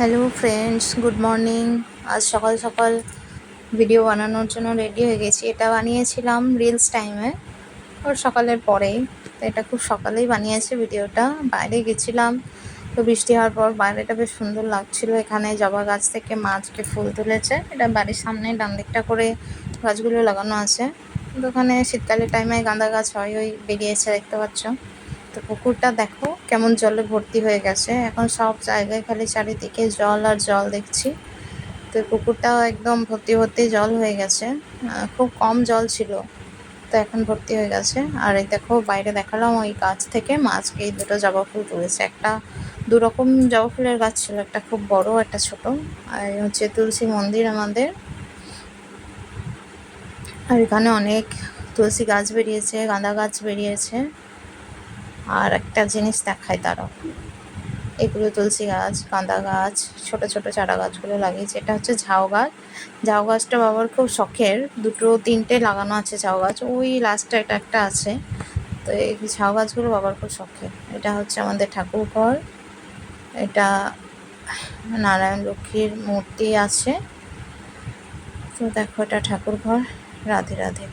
Hello friends good morning আজ সকাল সকাল ভিডিও বানানোর জন্য রেডি হয়ে গেছি। এটা বানিয়েছিলাম রিলস টাইমে ওর সকালের পরেই। তো এটা খুব সকালেই বানিয়েছি ভিডিওটা বাইরে গেছিলাম, তো বৃষ্টি হওয়ার পর বাইরেটা বেশ সুন্দর লাগছিল। এখানে জবা গাছ থেকে মাছকে ফুল তুলেছে। এটা বাড়ির সামনে ডান দিকটা করে গাছগুলো লাগানো আছে। তো ওখানে শীতকালের টাইমে গাঁদা গাছ হয়, ওই বেরিয়েছে, দেখতে পাচ্ছ। তো পুকুরটা দেখো কেমন জলে ভর্তি হয়ে গেছে। এখন সব জায়গায় খালি চারিদিকে জল আর জল দেখছি। তো পুকুরটাও একদম ভর্তি ভর্তি জল হয়ে গেছে। খুব কম জল ছিল, তো এখন ভর্তি হয়ে গেছে। আর এই দেখো, বাইরে দেখালাম ওই গাছ থেকে মাছকে এই দুটো জবা ফুল তুলেছে। একটা দু রকম জবা ফুলের গাছ ছিল, একটা খুব বড়, একটা ছোট। আর হচ্ছে তুলসী মন্দির আমাদের। আর এখানে অনেক তুলসী গাছ বেরিয়েছে, গাঁদা গাছ বেরিয়েছে। আর একটা জিনিস দেখায় তারাও এগুলো তুলসী গাছ গাঁদা গাছ, ছোট ছোট চারা গাছগুলো লাগিয়েছে এটা হচ্ছে ঝাউ গাছ। ঝাউ গাছটা বাবার খুব শখের, দুটো তিনটে লাগানো আছে ঝাউ গাছ, ওই লাস্টে এটা একটা আছে। তো এই ঝাউ গাছগুলো বাবার খুব শখের। এটা হচ্ছে আমাদের ঠাকুর ঘর। এটা নারায়ণ লক্ষ্মীর মূর্তি আছে। তো দেখো এটা ঠাকুর ঘর, রাধে রাধে।